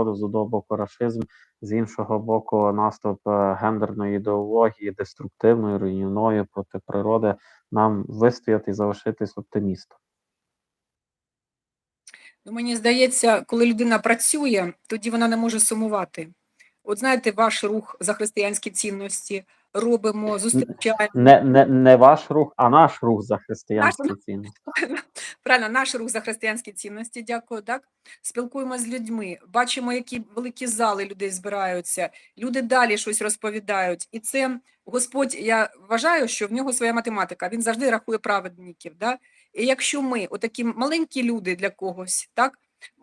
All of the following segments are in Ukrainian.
народу, з одного боку рашизм, з іншого боку, наступ е, гендерної ідеології, деструктивної, руйнівної проти природи, нам вистояти і залишитись оптимістом. Ну, мені здається, коли людина працює, тоді вона не може сумувати. От знаєте, ваш рух за християнські цінності робимо, зустрічаємо. Не, не, не ваш рух, а наш рух за християнські рух. цінності. Правильно, наш рух за християнські цінності, дякую, так? Спілкуємося з людьми, бачимо, які великі зали людей збираються, люди далі щось розповідають. І це Господь, я вважаю, що в нього своя математика, він завжди рахує праведників. Да? І якщо ми, отакі маленькі люди для когось, так,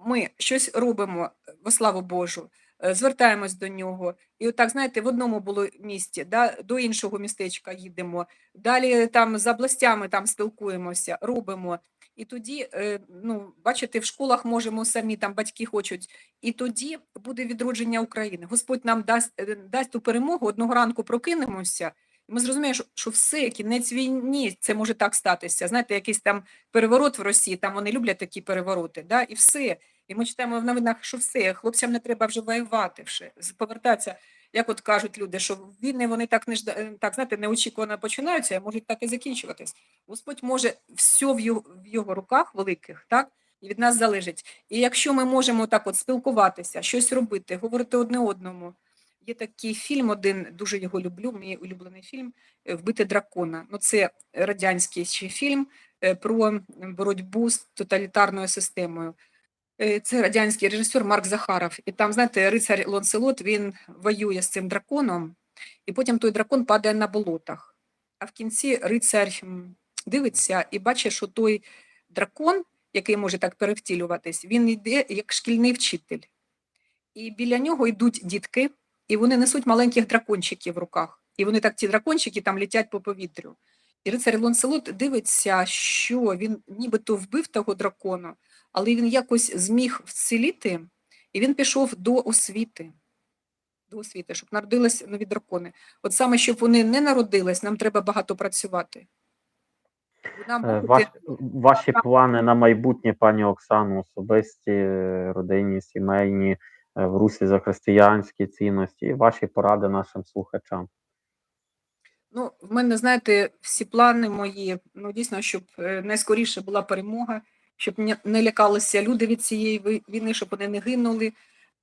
ми щось робимо во славу Божу, звертаємось до нього. І отак, знаєте, в одному було місті, да, до іншого містечка їдемо, далі там з областями там спілкуємося, робимо. І тоді, е, ну, бачите, в школах можемо самі, там батьки хочуть, і тоді буде відродження України. Господь нам дасть, е, дасть ту перемогу, одного ранку прокинемося, і ми зрозуміємо, що все, кінець війні, це може так статися. Знаєте, якийсь там переворот в Росії, там вони люблять такі перевороти, да, і все. І ми читаємо в новинах, що все, хлопцям не треба вже воювати, вже, повертатися. Як от кажуть люди, що війни вони так не е, так, знаєте, неочікувано починаються, а можуть так і закінчуватись. Господь може все в його, в його руках великих, так? І від нас залежить. І якщо ми можемо так от спілкуватися, щось робити, говорити одне одному. Є такий фільм, один дуже його люблю, мій улюблений фільм е, Вбити дракона. Ну, це радянський ще фільм е, про боротьбу з тоталітарною системою. Е, Це радянський режисер Марк Захаров. І там, знаєте, рицар Лонселот він воює з цим драконом, і потім той дракон падає на болотах. А в кінці рицар дивиться і бачить, що той дракон, який може так перевтілюватись, він йде як шкільний вчитель. І біля нього йдуть дітки, і вони несуть маленьких дракончиків в руках. І вони так, ті дракончики там летять по повітрю. І рицар Лонселот дивиться, що він нібито вбив того дракона, але він якось зміг вціліти, і він пішов до освіти. До освіти, щоб народились нові дракони. От саме, щоб вони не народились, нам треба багато працювати. Нам Е, бути- ваші плани на майбутнє, пані Оксано, особисті, е, родинні, сімейні, е, в руслі за християнські цінності, і ваші поради нашим слухачам. Ну, в мене, знаєте, всі плани мої, ну дійсно, щоб найскоріше була перемога, щоб не- лякалися люди від цієї війни, щоб вони не гинули.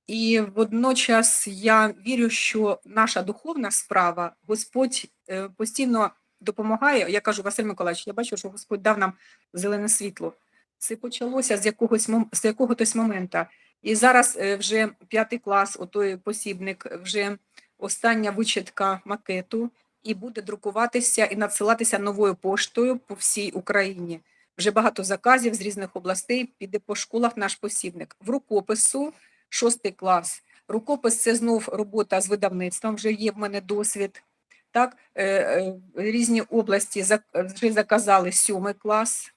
І водночас я вірю, що наша духовна справа, Господь е, постійно допомагає. Я кажу, Василь Миколаївич, я бачу, що Господь дав нам зелене світло. Це почалося з якогось з якогось моменту. І зараз е, вже п'ятий клас, отой посібник, вже остання вичитка макету і буде друкуватися і надсилатися новою поштою по всій Україні. Вже багато заказів з різних областей піде по школах наш посібник. В рукопису шостий клас. Рукопис це знов робота з видавництвом, вже є в мене досвід. Так, е, е, різні області вже заказали сьомий клас,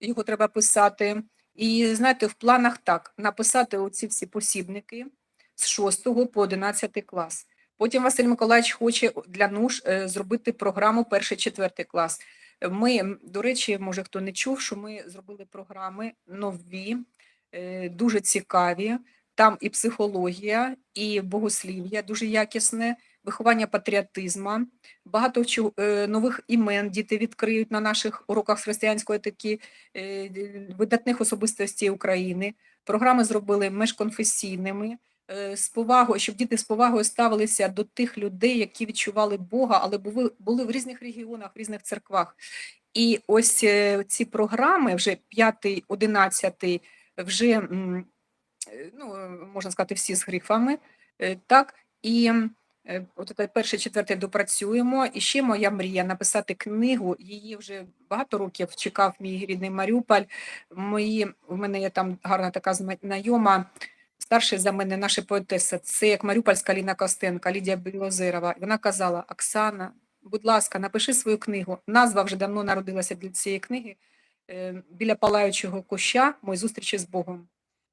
його треба писати. І знаєте, в планах так: написати оці всі посібники з 6 по 11 клас. Потім Василь Миколаївич хоче для НУШ е, зробити програму перший-четвертий клас. Ми, до речі, може хто не чув, що ми зробили програми нові, е, дуже цікаві. Там і психологія, і богослів'я дуже якісне, виховання патріотизму, багато е, нових імен діти відкриють на наших уроках християнської етики, е, видатних особистостей України. Програми зробили межконфесійними з повагою, щоб діти з повагою ставилися до тих людей, які відчували Бога, але були, були в різних регіонах, в різних церквах. І ось е, ці програми, вже 5, 11, вже е, ну, е, можна сказати, всі з грифами. е, Так, і е, от це перший, четвертий допрацюємо. І ще моя мрія написати книгу. Її вже багато років чекав мій рідний Маріуполь. Мої, у мене є там гарна така знайома, старша за мене, наша поетеса. Це як Маріупольська Ліна Костенка, Лідія Білозерова. Вона казала: Оксана, будь ласка, напиши свою книгу. Назва вже давно народилася для цієї книги. Е, Біля палаючого куща мої зустрічі з Богом.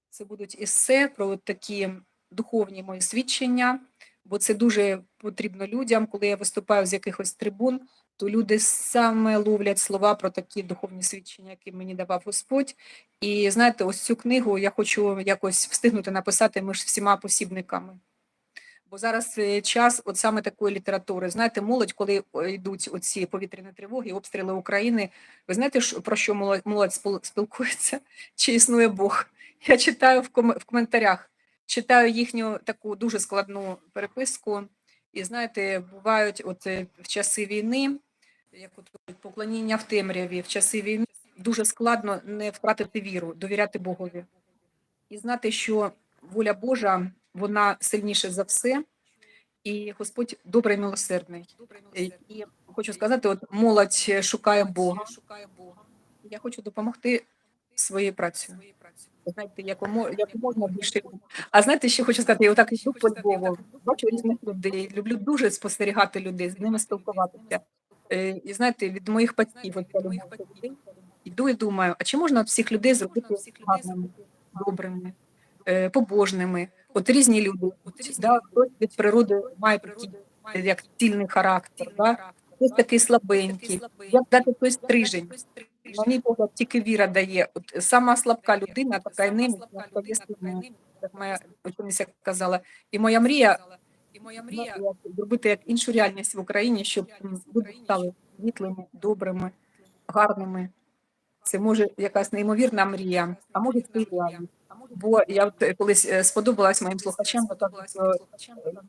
Це будуть есе про такі духовні мої свідчення, бо це дуже потрібно людям, коли я виступаю з якихось трибун. То люди саме ловлять слова про такі духовні свідчення, які мені давав Господь. І знаєте, ось цю книгу я хочу якось встигнути написати між всіма посібниками. Бо зараз е, час от саме такої літератури. Знаєте, молодь, коли йдуть оці повітряні тривоги, обстріли України, ви знаєте, про що молодь, молодь спілкується? Чи існує Бог? Я читаю в, ком- в коментарях, читаю їхню таку дуже складну переписку. І знаєте, бувають от е, в часи війни, як от поклоніння в темряві, в часи війни дуже складно не втратити віру, довіряти Богові. І знати, що воля Божа, вона сильніша за все, і Господь добрий милосердний. І хочу сказати, от молодь шукає Бога. Я хочу допомогти своєю працею. Знаєте, як можна більше. А знаєте, що хочу сказати, я отак йду по Львову, бачу різних людей, люблю дуже спостерігати людей, з ними спілкуватися. Е, І знаєте, від моїх батьків, йду і думаю, а чи можна от всіх людей зробити гарними, добрими, е, побожними? От різні люди, да, хтось від природи має такий, як цільний характер, да? хтось такий слабенький, як дати той стрижень. На мій погляд, тільки віра дає. От сама слабка людина, така й стає як моя учениця казала. І моя мрія знаєте, як зробити як іншу реальність в Україні, щоб люди стали світлими, добрими, гарними. Це може якась неймовірна мрія, а може це реальність. Бо я от е, колись е, сподобалась моїм слухачам, бо так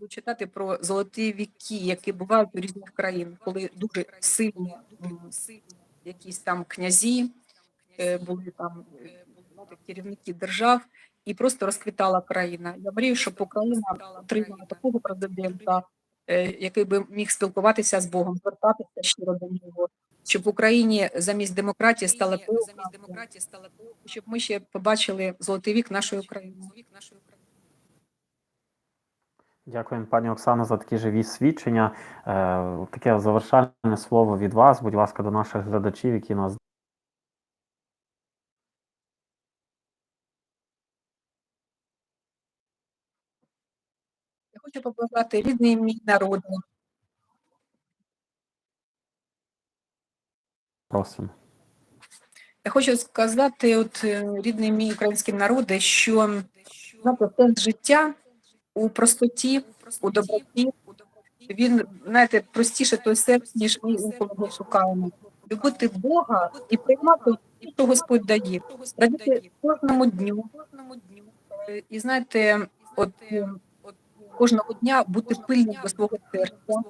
е, читати про золоті віки, які бувають у різних країн, коли дуже сильні якісь там князі, були там е, керівники держав, і просто розквітала країна. Я мрію, щоб Україна отримала такого президента, е, який би міг спілкуватися з Богом, звертатися щиро до нього, щоб в Україні замість демократії стала теократія, щоб ми ще побачили золотий вік нашої України. Дякуємо, пані Оксано, за такі живі свідчення. Е, таке завершальне слово від вас, будь ласка, до наших глядачів, які нас хочу побажати рідний мій народ, просимо. Я хочу сказати, от е, рідний мій український народи, що сенс життя у простоті, у доброті. Він, знаєте, простіше той серць, ніж ми інколи шукаємо. Любити Бога і приймати, що Господь дає, радіти кожному дню. Е, І знаєте, от е, кожного дня бути пильним до свого серця.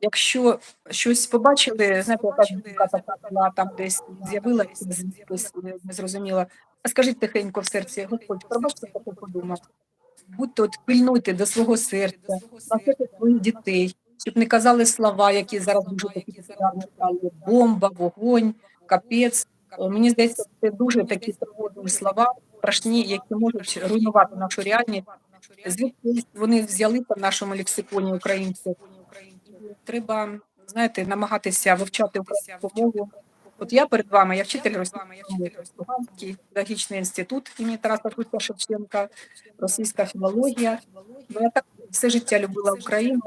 Якщо щось побачили, знаєте, така там десь з'явилася звідкись е, незрозуміла. А скажіть тихенько в серці, Господь, пробачте, таке подумав. Будьте от пильнуйте до свого серця, навчайте своїх дітей, щоб не казали слова, які зараз дуже такі популярні стали. Бомба, вогонь, капець. Мені здається, це дуже такі тривожні слова, страшні, які можуть руйнувати нашу реальність. Звідки вони взялися в нашому лексиконі українців? Треба, знаєте, намагатися вивчати українську мову. От я перед вами, я вчитель Луганський педагогічний інститут імені Тараса Шевченка Шевченка, російська філологія. Ну, я так все життя любила Україну,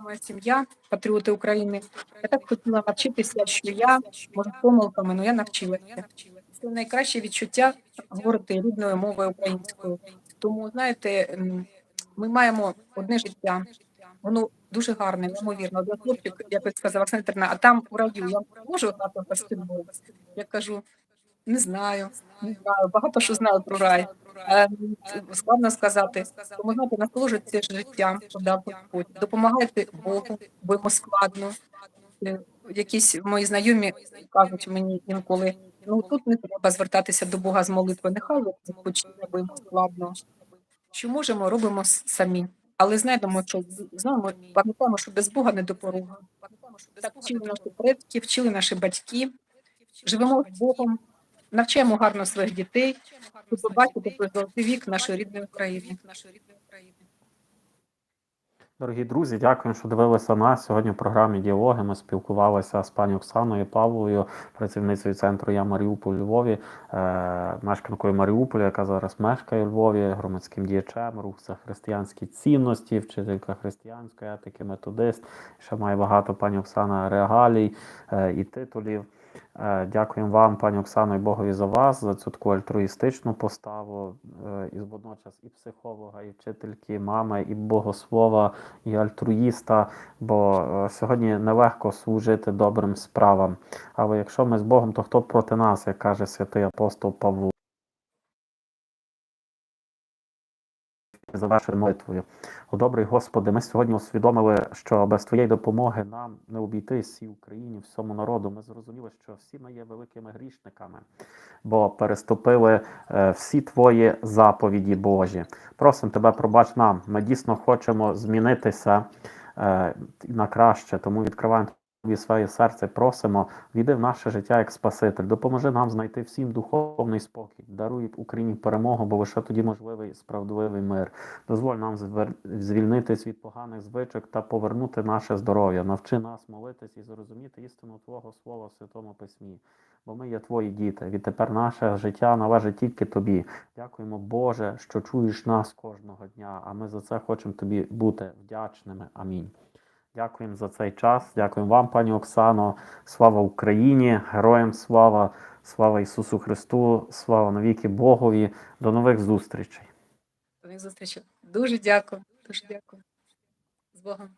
моя сім'я, патріоти України. Я так хотіла навчитися, що я, може, помилками, але я навчилася. Це найкраще відчуття говорити рідною мовою українською. Тому, знаєте, ми маємо одне життя. Воно дуже гарне, неймовірно. Один хлопчик, якось сказав Оксана а там у раю я можу грати в баскетбол? Я кажу, не знаю, не знаю. Багато що знаю про рай. Е, Складно сказати. Знаєте, насолоджуйтесь життям, подав Господь. Допомагайте Богу, бо йому складно. Е, Якісь мої знайомі кажуть мені інколи, ну тут не треба звертатися до Бога з молитви, нехай бо складно. Що можемо, робимо самі. Але знаємо, що знаємо, пам'ятаємо, що без Бога не до порога. Так вчили наші предки, вчили наші батьки. Живемо з Богом, навчаємо гарно своїх дітей, щоб побачити той золотий вік нашої рідної України. Дорогі друзі, дякую, що дивилися нас. Сьогодні в програмі Діалоги ми спілкувалися з пані Оксаною Павловою, працівницею центру Я Маріуполь у Львові, е, мешканкою Маріуполя, яка зараз мешкає у Львові, громадським діячем, рух за християнські цінності, вчителька християнської етики, методист. Ще має багато пані Оксана регалій е, і титулів. Е, Дякуємо вам, пані Оксано, і Богові за вас, за цю таку альтруїстичну поставу, е, і водночас і психолога, і вчительки, і мами, і богослова, і альтруїста. Бо е, сьогодні нелегко служити добрим справам. Але якщо ми з Богом, то хто проти нас, як каже святий апостол Павло? Завершую молитвою. О добрий Господи, ми сьогодні усвідомили, що без Твоєї допомоги нам не обійтись всій Україні, всьому народу. Ми зрозуміли, що всі ми є великими грішниками, бо переступили е, всі Твої заповіді Божі. Просимо Тебе, пробач нам. Ми дійсно хочемо змінитися е, на краще, тому відкриваємо Тобі своє серце, просимо, війди в наше життя як Спаситель, допоможи нам знайти всім духовний спокій, даруй Україні перемогу, бо лише тоді можливий справедливий мир. Дозволь нам звільнитись від поганих звичок та повернути наше здоров'я. Навчи нас молитись і зрозуміти істину Твого Слова в Святому Письмі. Бо ми є Твої діти. Відтепер наше життя належить тільки Тобі. Дякуємо, Боже, що чуєш нас кожного дня, а ми за це хочемо Тобі бути вдячними. Амінь. Дякуємо за цей час. Дякуємо вам, пані Оксано. Слава Україні, героям слава, слава Ісусу Христу, слава навіки Богові. До нових зустрічей. До нових зустрічей. Дуже дякую. Дуже дякую. З Богом.